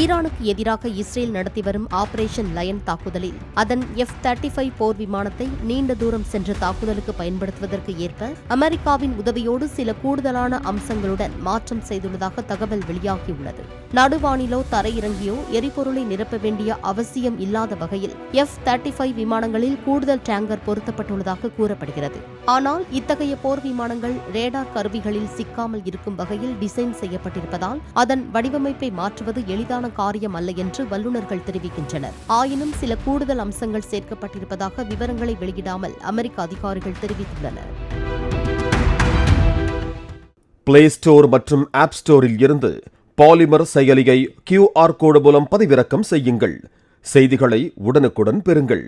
ஈரானுக்கு எதிராக இஸ்ரேல் நடத்தி வரும் ஆபரேஷன் லயன் தாக்குதலில் அதன் எஃப் தேர்ட்டி ஃபைவ் போர் விமானத்தை நீண்ட தூரம் சென்ற தாக்குதலுக்கு பயன்படுத்துவதற்கு ஏற்ப அமெரிக்காவின் உதவியோடு சில கூடுதலான அம்சங்களுடன் மாற்றம் செய்துள்ளதாக தகவல் வெளியாகியுள்ளது. நடுவானிலோ தரையிறங்கியோ எரிபொருளை நிரப்ப வேண்டிய அவசியம் இல்லாத வகையில் எஃப் தேர்ட்டி ஃபைவ் விமானங்களில் கூடுதல் டேங்கர் பொருத்தப்பட்டுள்ளதாக கூறப்படுகிறது. ஆனால் இத்தகைய போர் விமானங்கள் ரேடார் கருவிகளில் சிக்காமல் இருக்கும் வகையில் டிசைன் செய்யப்பட்டிருப்பதால் அதன் வடிவமைப்பை மாற்றுவது எளிதான எளிதான காரியம் அல்ல என்று வல்லுநர்கள் தெரிவிக்கின்றனர். ஆயினும் சில கூடுதல் அம்சங்கள் சேர்க்கப்பட்டிருப்பதாக விவரங்களை வெளியிடாமல் அமெரிக்க அதிகாரிகள் தெரிவித்துள்ளனர். பிளே ஸ்டோர் மற்றும் ஆப் ஸ்டோரில் இருந்து பாலிமர் செயலியை கியூஆர் கோடு மூலம் பதிவிறக்கம் செய்யுங்கள். செய்திகளை உடனுக்குடன் பெறுங்கள்.